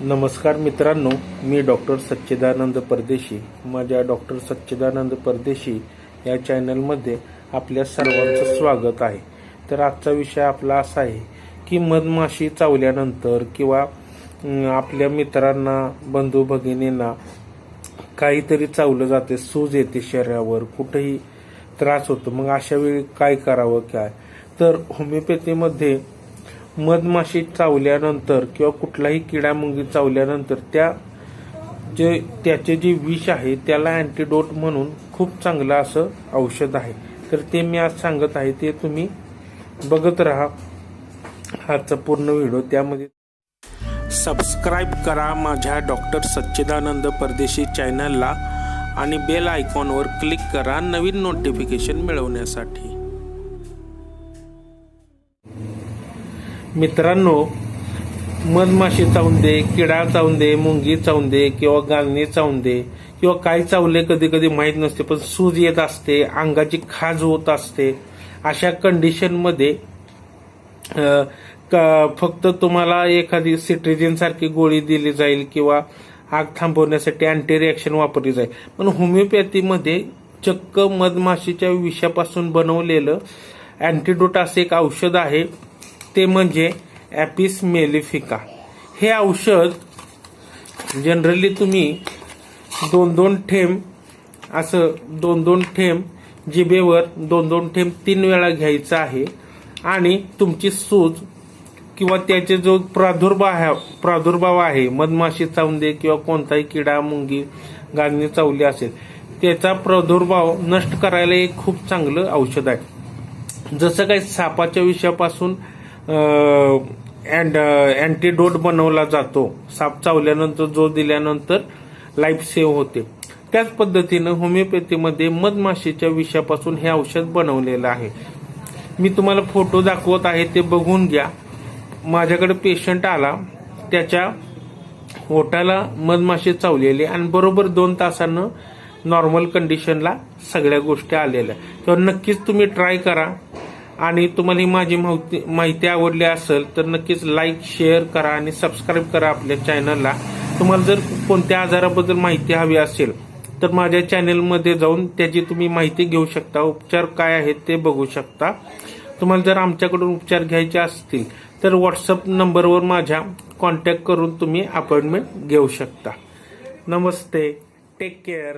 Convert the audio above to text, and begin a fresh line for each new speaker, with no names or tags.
नमस्कार मित्रांनो मी डॉक्टर सच्चिदानंद परदेशी. माझ्या डॉक्टर सच्चिदानंद परदेशी या चॅनलमध्ये आपल्या सर्वांचं स्वागत आहे. तर आजचा विषय आपला असा आहे की मधमाशी चावल्यानंतर किंवा आपल्या मित्रांना बंधू भगिनींना काहीतरी चावलं जाते सूज येते शरीरावर कुठेही त्रास होतो. मग अशा वेळी काय करावं काय? तर होमिओपॅथीमध्ये मधमाशी चावल्यानंतर किंवा कुठलाही किडा मुंगी चावल्यानंतर त्या जे त्याचे जे विष आहे त्याला अँटीडोट म्हणून खूप चांगलं असं औषध आहे. तर ते मी आज सांगत आहे ते तुम्ही बघत राहा. आजचा पूर्ण व्हिडिओ त्यामध्ये. सबस्क्राईब करा माझ्या डॉक्टर सच्चिदानंद परदेशी चॅनलला आणि बेल आयकॉनवर क्लिक करा नवीन नोटिफिकेशन मिळवण्यासाठी. मित्रांनो मधमाशी चावून दे किडा चावून दे मुंगी चावून दे किंवा गालणी चावून दे किंवा काय चावले कधी कधी माहीत नसते पण सूज येत असते अंगाची खाज होत असते अशा कंडिशनमध्ये फक्त तुम्हाला एखादी सिट्रिजिन सारखी गोळी दिली जाईल किंवा आग थांबवण्यासाठी अँटी रिॲक्शन वापरली जाईल. पण होमिओपॅथीमध्ये चक्क मधमाशीच्या विषापासून बनवलेलं अँटीडोट असं एक औषध आहे. ते म्हणजे ॲपिस मेलिफिका हे औषध जनरली तुम्ही दोन दोन ठेंब असं दोन दोन ठेंब जिबेवर दोन दोन ठेंब तीन वेळा घ्यायचं आहे. आणि तुमची सूज किंवा त्याचे जो प्रादुर्भाव आहे प्रादुर्भाव आहे मधमाशी चावंदे किंवा कोणताही किडा मुंगी गांजणी चावली असेल त्याचा प्रादुर्भाव नष्ट करायला एक खूप चांगलं औषध आहे. जसं काही सापाच्या विषयापासून अँटीडोट बनवला जातो. साप चावल्यानंतर जो दिल्यानंतर लाईफ सेव्ह होते. त्याच पद्धतीनं होमिओपॅथीमध्ये मधमाशीच्या विषयापासून हे औषध बनवलेलं आहे. मी तुम्हाला फोटो दाखवत आहे ते बघून घ्या. माझ्याकडे पेशंट आला. त्याच्या ओटाला मधमाशी चावलेली आणि बरोबर दोन तासानं नॉर्मल कंडिशनला सगळ्या गोष्टी आलेल्या. तर नक्कीच तुम्ही ट्राय करा. आणि तुम्हाला ही माझी माहिती माहिती आवडली असेल तर नक्कीच लाईक शेअर करा आणि सबस्क्राईब करा आपल्या चॅनलला तुम्हाला जर कोणत्या आजाराबद्दल माहिती हवी असेल तर माझ्या चॅनलमध्ये जाऊन त्याची तुम्ही माहिती घेऊ शकता. उपचार काय आहेत ते बघू शकता. तुम्हाला जर आमच्याकडून उपचार घ्यायचे असतील तर व्हॉट्सअप नंबरवर माझ्या कॉन्टॅक्ट करून तुम्ही अपॉइंटमेंट घेऊ शकता. नमस्ते. Take care